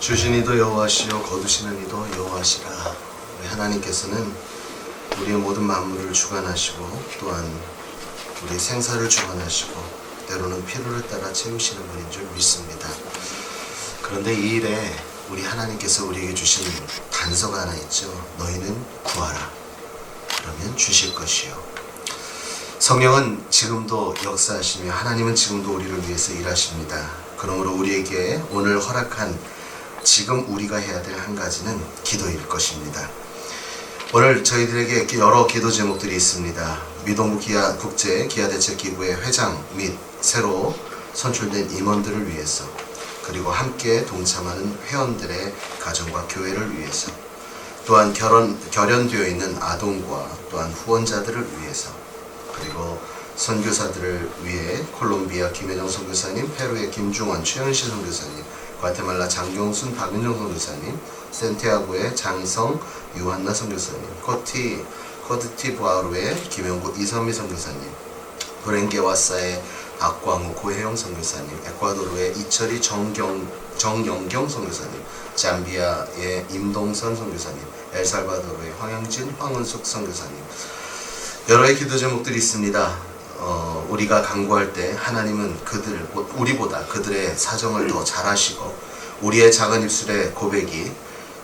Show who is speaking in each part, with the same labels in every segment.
Speaker 1: 주신 이도 여호와시요 거두시는 이도 여호와시라 우리 하나님께서는 우리의 모든 만물을 주관하시고 또한 우리 생사를 주관하시고 때로는 필요를 따라 채우시는 분인 줄 믿습니다. 그런데 이 일에 우리 하나님께서 우리에게 주신 단서가 하나 있죠. 너희는 구하라. 그러면 주실 것이요. 성령은 지금도 역사하시며 하나님은 지금도 우리를 위해서 일하십니다. 그러므로 우리에게 오늘 허락한 지금 우리가 해야 될 한 가지는 기도일 것입니다. 오늘 저희들에게 여러 기도 제목들이 있습니다. 미동부 기아 국제 기아 대책 기구의 회장 및 새로 선출된 임원들을 위해서 그리고 함께 동참하는 회원들의 가정과 교회를 위해서 또한 결혼 결연되어 있는 아동과 또한 후원자들을 위해서 그리고 선교사들을 위해 콜롬비아 김혜정 선교사님, 페루의 김중원, 최현실 선교사님, 과테말라 장경순, 박윤정 선교사님, 센티아고의 장성, 유한나 선교사님, 코티 코드티부아르의 김영구 이선미 선교사님, 브랭게와사의 박광우 고혜영 선교사님, 에콰도르의 이철이 정경 정영경 선교사님, 잠비아의 임동선 선교사님, 엘살바도르의 황영진 황은숙 선교사님, 여러의 기도 제목들이 있습니다. 어, 우리가 간구할 때 하나님은 그들 우리보다 그들의 사정을 더 잘하시고 우리의 작은 입술의 고백이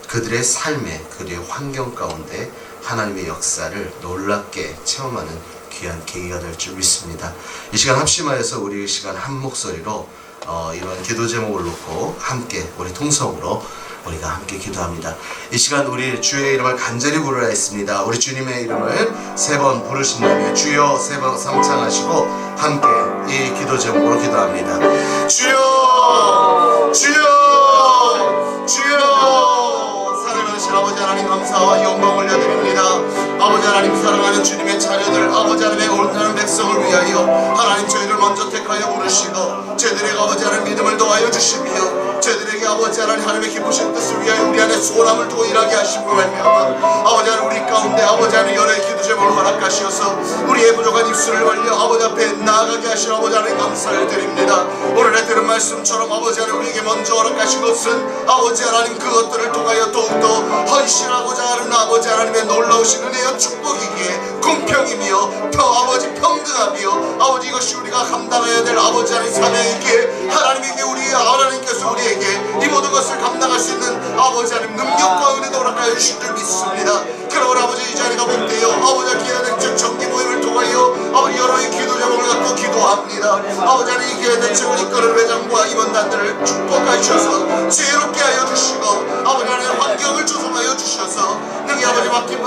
Speaker 1: 그들의 삶에 그들의 환경 가운데 하나님의 역사를 놀랍게 체험하는 귀한 계기가 될 줄 믿습니다. 이 시간 합심하여서 우리 이 시간 한 목소리로 어, 이런 기도 제목을 놓고 함께 우리 통성으로 우리가 함께 기도합니다. 이 시간 우리 주의 이름을 간절히 부르라 했습니다. 우리 주님의 이름을 세 번 부르신 다음에 주여 세 번 삼창하시고 함께 이 기도 제목으로 기도합니다. 주여 주여 주여 살아가신 아버지 하나님 감사와 영광 올려드립니다. 아버지 하나님 사랑하는 주님의 자녀들 아버지 먼저 택하여 부르시고 저희들에게 아버지 하나님 믿음을 더하여 주시며 저희들에게 아버지 하나님 하나님의 기쁘신 뜻을 위하여 우리 안에 소원함을 두고 일하게 하심으로 말미암아 아버지 하나님 우리 가운데 아버지 하나님 여러 기도 제목을 허락하시어서 우리의 부족한 입술을 벌려 아버지 앞에 나아가게 하신 아버지 하나님 감사를 드립니다. 오늘의 들은 말씀처럼 아버지 하나님 우리에게 먼저 허락하신 것은 아버지 하나님 그것들을 통하여 더욱더 헌신하고자 하는 아버지 하나님의 놀라우신 은혜와 축복이기에 공평이며 더 아버지 평등하며 아버지 이것이 우리가 감당해야 될 아버지 하나님 사명이기에 하나님에게 우리 하나님께서 우리에게 이 모든 것을 감당할 수 있는 아버지 하나님 능력과 은혜도 허락하여 주신 줄 믿습니다. 그러므로 아버지 이 자리가 복되어 아버지 기회된 즉 정기 모임을 통하여 아버지 여러의 기도 제목을 갖고 기도합니다. 아버지 하나님 이 기회된 책을 이끌은 회장과 임원단들을 축복하셔서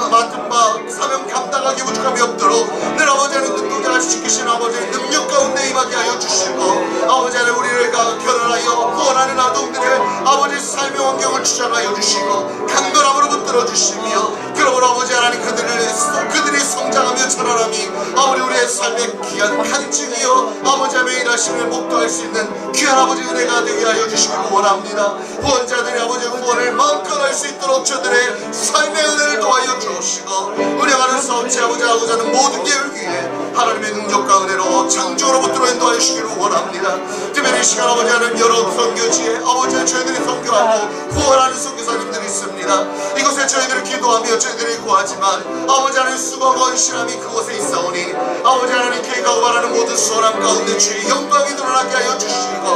Speaker 1: 맡은 바 사명 감당하기 부족함이 없도록 늘 아버지 하나님 눈동자를 지키신 아버지 능력 가운데 임하게 하여 주시고 아버지 하나님 우리를 가- 결혼하여 구원하는 아동들의 아버지 삶의 환경을 주장하여 주시고 강건함으로 붙들어 주시며 그러므로 아버지 하나님 그들을 그들이 성장하며 자라남이 아버지 우리의 삶의 귀한 간증이요 아버지 하나님 일하심을 목도할 수 있는 귀한 아버지 은혜가 되게 하여 주시길 원합니다. 후원자들이 아버지 후원을 마음껏 할 수 있도록 저들의 삶 아버지 하고자 하는 모든 계획 위에 하나님의 능력과 은혜로 창조로 붙들어 인도하여 주시기를 원합니다. 특별히 이 시간 아버지 하나님 여러 선교지에 아버지 저희들이 선교하고 후원하는 선교사님 들이 있습니다. 이곳에 저희들이 기도하며 저희들이 구하지만 아버지 하나님 수고 건실함이 그곳에 있사오니 아버지 하나님 계획하고 바라는 모든 수원함 가운데 주의 영광이 드러나게 하여 주시고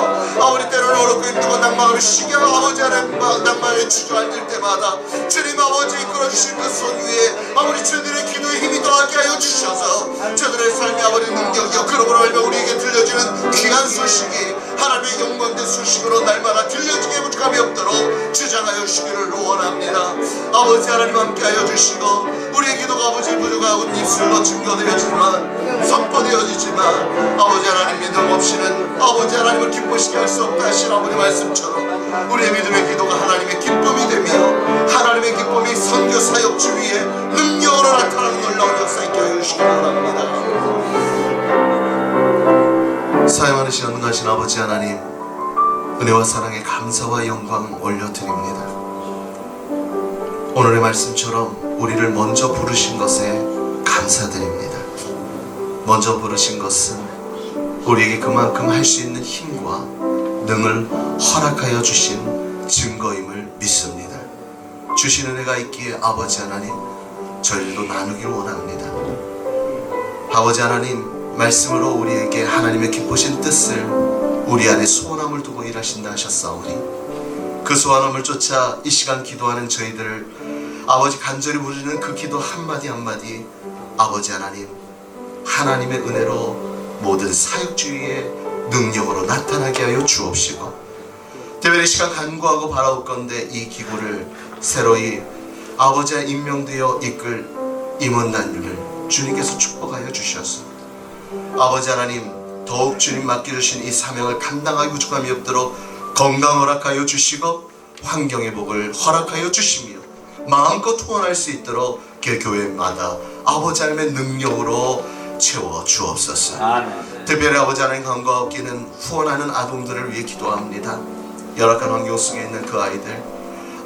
Speaker 1: 아버지 때로는 어렵고 힘들고 낭망을 시겨 아버지 하나님 낭망에 주저앉을 때마다 주님 아버지 이끌어 주신 그 손 위에 아버지 저들의 기도에 힘이 더하게 하여 주셔서 저들의 삶의 아버지 능력이여 그러므로 알며 우리에게 들려주는 귀한 소식이 하나님의 영광된 소식으로 날마다 들려지게 부족함이 없도록 주장하여 주시기를 원합니다. 아버지 하나님 함께 하여 주시고 우리의 기도가 아버지 부족하고 입술로 증거되어지지만 선포되어지지만 아버지 하나님 믿음 없이는 아버지 하나님을 기쁘시게 할 수 없다 하신 아버지 말씀처럼 우리의 믿음의 기도가 하나님의 기쁨이 되며 하나님의 기쁨이 선교 사역 주위에 능 아버지 하나님 은혜와 사랑에 감사와 영광 올려드립니다 오늘의 말씀처럼 우리를 먼저 부르신 것에 감사드립니다 먼저 부르신 것은 우리에게 그만큼 할 수 있는 힘과 능을 허락하여 주신 증거임을 믿습니다. 주신 은혜가 있기에 아버지 하나님 저희들도 나누길 원합니다. 아버지 하나님 말씀으로 우리에게 하나님의 기쁘신 뜻을 우리 안에 소원함을 두고 일하신다 하셨사오니 그 소원함을 쫓아 이 시간 기도하는 저희들을 아버지 간절히 부르는 그 기도 한마디 한마디 아버지 하나님 하나님의 은혜로 모든 사역주의의 능력으로 나타나게 하여 주옵시고 대별의 시간 간구하고 바라올 건데 이 기구를 새로이 아버지와 임명되어 이끌 임원단을 주님께서 축복하여 주셔서. 아버지 하나님 더욱 주님 맡겨주신 이 사명을 감당하기 부족함이 없도록 건강 허락하여 주시고 환경의 복을 허락하여 주시며 마음껏 후원할 수 있도록 그 교회마다 아버지 하나님의 능력으로 채워 주옵소서
Speaker 2: 아멘.
Speaker 1: 특별히 아버지 하나님 간과 없기는 후원하는 아동들을 위해 기도합니다. 열악한 환경 속에 있는 그 아이들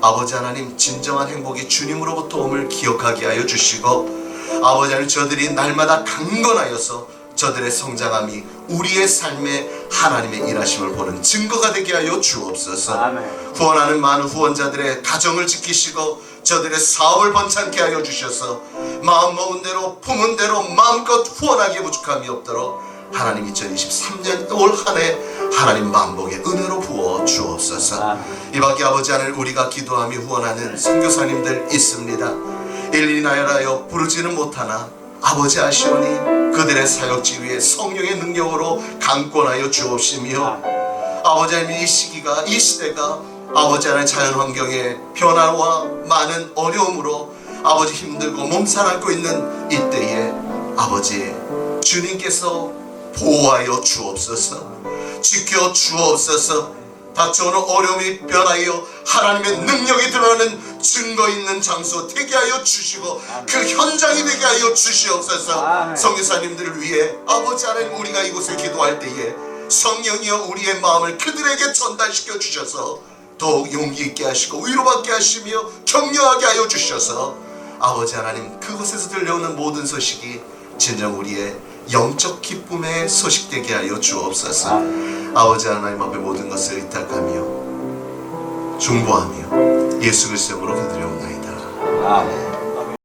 Speaker 1: 아버지 하나님 진정한 행복이 주님으로부터 옴을 기억하게 하여 주시고 아버지 하나님 저들이 날마다 강건하여서 저들의 성장함이 우리의 삶에 하나님의 일하심을 보는 증거가 되게 하여 주옵소서
Speaker 2: 아멘.
Speaker 1: 후원하는 많은 후원자들의 가정을 지키시고 저들의 사업을 번창케 하여 주셔서 마음 먹은 대로 품은 대로 마음껏 후원하기에 부족함이 없도록 하나님 2023년 올 한해 하나님 만복의 은혜로 부어 주옵소서
Speaker 2: 아멘.
Speaker 1: 이 밖에 아버지 하늘 우리가 기도하며 후원하는 선교사님들 있습니다 일일이 나열하여 부르지는 못하나 아버지 아시오니 그들의 사역지 위에 성령의 능력으로 강권하여 주옵시며 아버지 하나님 이 시기가 이 시대가 아버지 하나님 자연 환경의 변화와 많은 어려움으로 아버지 힘들고 몸살 앓고 있는 이때에 아버지 주님께서 보호하여 주옵소서 지켜 주옵소서. 닥쳐오는 어려움이 변하여 하나님의 능력이 드러나는 증거 있는 장소 되게 하여 주시고 그 현장이 되게 하여 주시옵소서. 성교사님들을 위해 아버지 하나님 우리가 이곳에 기도할 때에 성령이여 우리의 마음을 그들에게 전달시켜 주셔서 더욱 용기 있게 하시고 위로받게 하시며 격려하게 하여 주셔서 아버지 하나님 그곳에서 들려오는 모든 소식이 진정 우리의 영적 기쁨의 소식 되게 하여 주옵소서. 아버지 하나님 앞에 모든 것을 의탁하며 중보하며 예수 그리스도로 기드려옵나이다
Speaker 2: 아멘.